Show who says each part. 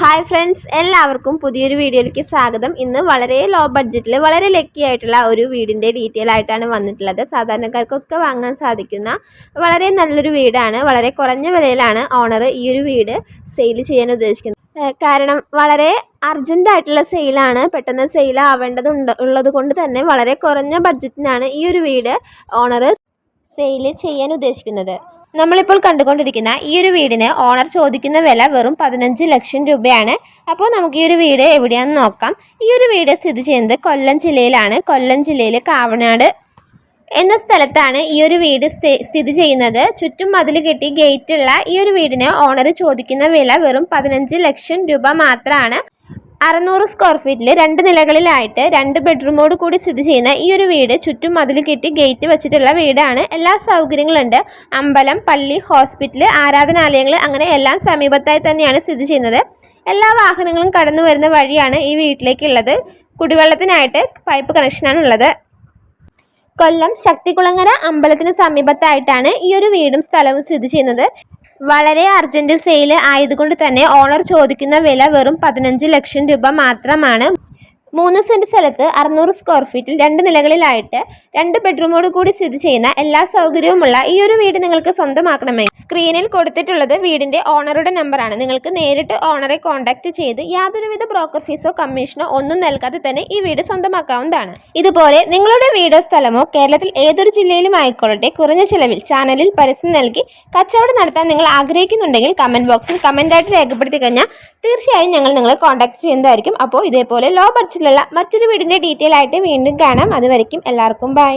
Speaker 1: Hi friends എല്ലാവർക്കും പുതിയൊരു വീഡിയോയിലേക്ക് സ്വാഗതം. ഇന്ന് വളരെ ലോ ബഡ്ജറ്റിൽ വളരെ ലക്കി ആയിട്ടുള്ള ഒരു വീടിന്റെ ഡീറ്റെയിൽ ആയിട്ടാണ് വന്നിട്ടുള്ളത്. സാധാരണക്കാർക്കൊക്കെ വാങ്ങാൻ സാധിക്കുന്ന വളരെ നല്ലൊരു വീടാണ്. വളരെ കുറഞ്ഞ വിലയിലാണ് ഓണർ ഈ ഒരു വീട് സെയിൽ ചെയ്യാൻ ഉദ്ദേശിക്കുന്നത്. കാരണം വളരെ അർജന്റ് ആയിട്ടുള്ള സെയിലാണ് പെട്ടെന്ന് സെയിൽ ആവേണ്ടതുണ്ട് ഉള്ളത് കൊണ്ട് തന്നെ വളരെ കുറഞ്ഞ ബഡ്ജറ്റിനാണ് ഈ ഒരു വീട് ഓണർ സെയിൽ ചെയ്യാൻ ഉദ്ദേശിക്കുന്നത്. നമ്മളിപ്പോൾ കണ്ടുകൊണ്ടിരിക്കുന്ന ഈ ഒരു വീടിന് ഓണർ ചോദിക്കുന്ന വില വെറും പതിനഞ്ച് ലക്ഷം രൂപയാണ്. അപ്പോൾ നമുക്ക് ഈ ഒരു വീട് എവിടെയാണെന്ന് നോക്കാം. ഈ ഒരു വീട് സ്ഥിതി ചെയ്യുന്നത് കൊല്ലം ജില്ലയിലാണ്. കൊല്ലം ജില്ലയിൽ കാവനാട് എന്ന സ്ഥലത്താണ് ഈ ഒരു വീട് സ്ഥിതി ചെയ്യുന്നത്. ചുറ്റും മതിൽ കെട്ടി ഗേറ്റുള്ള ഈ ഒരു വീടിന് ഓണർ ചോദിക്കുന്ന വില വെറും പതിനഞ്ച് ലക്ഷം രൂപ മാത്രമാണ്. അറുന്നൂറ് സ്ക്വയർ ഫീറ്റിൽ രണ്ട് നിലകളിലായിട്ട് രണ്ട് ബെഡ്റൂമോട് കൂടി സ്ഥിതി ചെയ്യുന്ന ഈ ഒരു വീട് ചുറ്റും മതിൽ കെട്ടി ഗേറ്റ് വെച്ചിട്ടുള്ള വീടാണ്. എല്ലാ സൗകര്യങ്ങളുണ്ട്. അമ്പലം പള്ളി ഹോസ്പിറ്റൽ ആരാധനാലയങ്ങൾ അങ്ങനെ എല്ലാം സമീപത്തായി തന്നെയാണ് സ്ഥിതി ചെയ്യുന്നത്. എല്ലാ വാഹനങ്ങളും കടന്നു വരുന്ന വഴിയാണ് ഈ വീട്ടിലേക്കുള്ളത്. കുടിവെള്ളത്തിനായിട്ട് പൈപ്പ് കണക്ഷനാണ് ഉള്ളത്. കൊല്ലം ശക്തികുളങ്ങര അമ്പലത്തിന് സമീപത്തായിട്ടാണ് ഈ ഒരു വീടും സ്ഥലവും സ്ഥിതി ചെയ്യുന്നത്. വളരെ അർജന്റ് സെയിൽ ആയതുകൊണ്ട് തന്നെ ഓണർ ചോദിക്കുന്ന വില വെറും പതിനഞ്ച് ലക്ഷം രൂപ മാത്രമാണ്. മൂന്ന് സെന്റ് സ്ഥലത്ത് അറുന്നൂറ് സ്ക്വയർ ഫീറ്റിൽ രണ്ട് നിലകളിലായിട്ട് രണ്ട് ബെഡ്റൂമോട് കൂടി സ്ഥിതി ചെയ്യുന്ന എല്ലാ സൗകര്യവുമുള്ള ഈ ഒരു വീട് നിങ്ങൾക്ക് സ്വന്തമാക്കണമെങ്കിൽ സ്ക്രീനിൽ കൊടുത്തിട്ടുള്ളത് വീടിന്റെ ഓണറുടെ നമ്പറാണ് നിങ്ങൾക്ക് നേരിട്ട് ഓണറെ കോൺടാക്ട് ചെയ്ത് യാതൊരുവിധ ബ്രോക്കർ ഫീസോ കമ്മീഷനോ ഒന്നും നൽകാതെ തന്നെ ഈ വീട് സ്വന്തമാക്കാവുന്നതാണ്. ഇതുപോലെ നിങ്ങളുടെ വീടോ സ്ഥലമോ കേരളത്തിൽ ഏതൊരു ജില്ലയിലും ആയിക്കൊള്ളട്ടെ. കുറഞ്ഞ ചിലവിൽ ചാനലിൽ പരസ്യം നൽകി കച്ചവടം നടത്താൻ നിങ്ങൾ ആഗ്രഹിക്കുന്നുണ്ടെങ്കിൽ കമന്റ് ബോക്സിൽ കമന്റായിട്ട് രേഖപ്പെടുത്തി കഴിഞ്ഞാൽ തീർച്ചയായും ഞങ്ങൾ നിങ്ങളെ കോൺടാക്ട് ചെയ്യുന്നതായിരിക്കും. അപ്പോൾ ഇതേപോലെ ലോ ബഡ്ജറ്റിലുള്ള മറ്റൊരു വീടിന്റെ ഡീറ്റെയിൽ ആയിട്ട് വീണ്ടും കാണാം. അതുവരയ്ക്കും എല്ലാവർക്കും ബൈ